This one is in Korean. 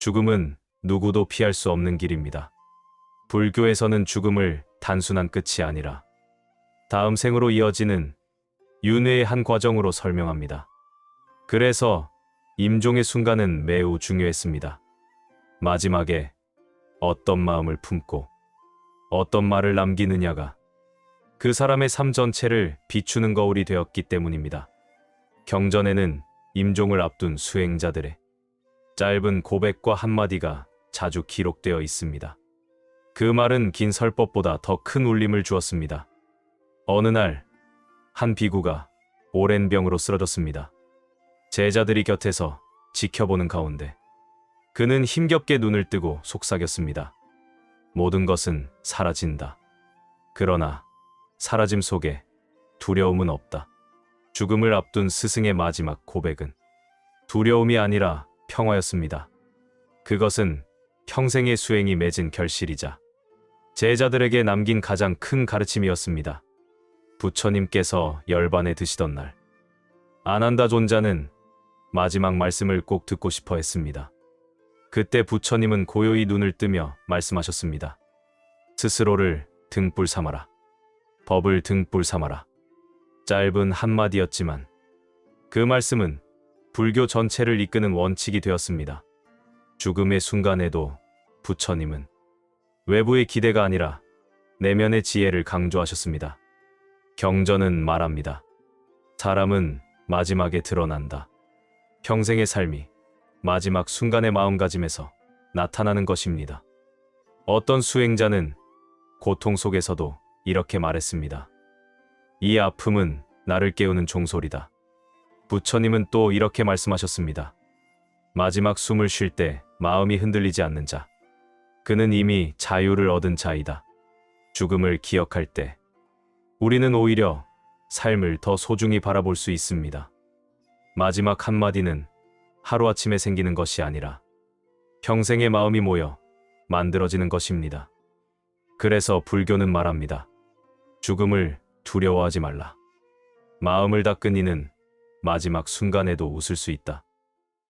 죽음은 누구도 피할 수 없는 길입니다. 불교에서는 죽음을 단순한 끝이 아니라 다음 생으로 이어지는 윤회의 한 과정으로 설명합니다. 그래서 임종의 순간은 매우 중요했습니다. 마지막에 어떤 마음을 품고 어떤 말을 남기느냐가 그 사람의 삶 전체를 비추는 거울이 되었기 때문입니다. 경전에는 임종을 앞둔 수행자들의 짧은 고백과 한마디가 자주 기록되어 있습니다. 그 말은 긴 설법보다 더 큰 울림을 주었습니다. 어느 날, 한 비구가 오랜 병으로 쓰러졌습니다. 제자들이 곁에서 지켜보는 가운데 그는 힘겹게 눈을 뜨고 속삭였습니다. 모든 것은 사라진다. 그러나 사라짐 속에 두려움은 없다. 죽음을 앞둔 스승의 마지막 고백은 두려움이 아니라 평화였습니다. 그것은 평생의 수행이 맺은 결실이자 제자들에게 남긴 가장 큰 가르침이었습니다. 부처님께서 열반에 드시던 날, 아난다 존자는 마지막 말씀을 꼭 듣고 싶어 했습니다. 그때 부처님은 고요히 눈을 뜨며 말씀하셨습니다. 스스로를 등불 삼아라. 법을 등불 삼아라. 짧은 한마디였지만 그 말씀은 불교 전체를 이끄는 원칙이 되었습니다. 죽음의 순간에도 부처님은 외부의 기대가 아니라 내면의 지혜를 강조하셨습니다. 경전은 말합니다. 사람은 마지막에 드러난다. 평생의 삶이 마지막 순간의 마음가짐에서 나타나는 것입니다. 어떤 수행자는 고통 속에서도 이렇게 말했습니다. 이 아픔은 나를 깨우는 종소리다. 부처님은 또 이렇게 말씀하셨습니다. 마지막 숨을 쉴 때 마음이 흔들리지 않는 자. 그는 이미 자유를 얻은 자이다. 죽음을 기억할 때 우리는 오히려 삶을 더 소중히 바라볼 수 있습니다. 마지막 한마디는 하루아침에 생기는 것이 아니라 평생의 마음이 모여 만들어지는 것입니다. 그래서 불교는 말합니다. 죽음을 두려워하지 말라. 마음을 닦은 이는 마지막 순간에도 웃을 수 있다.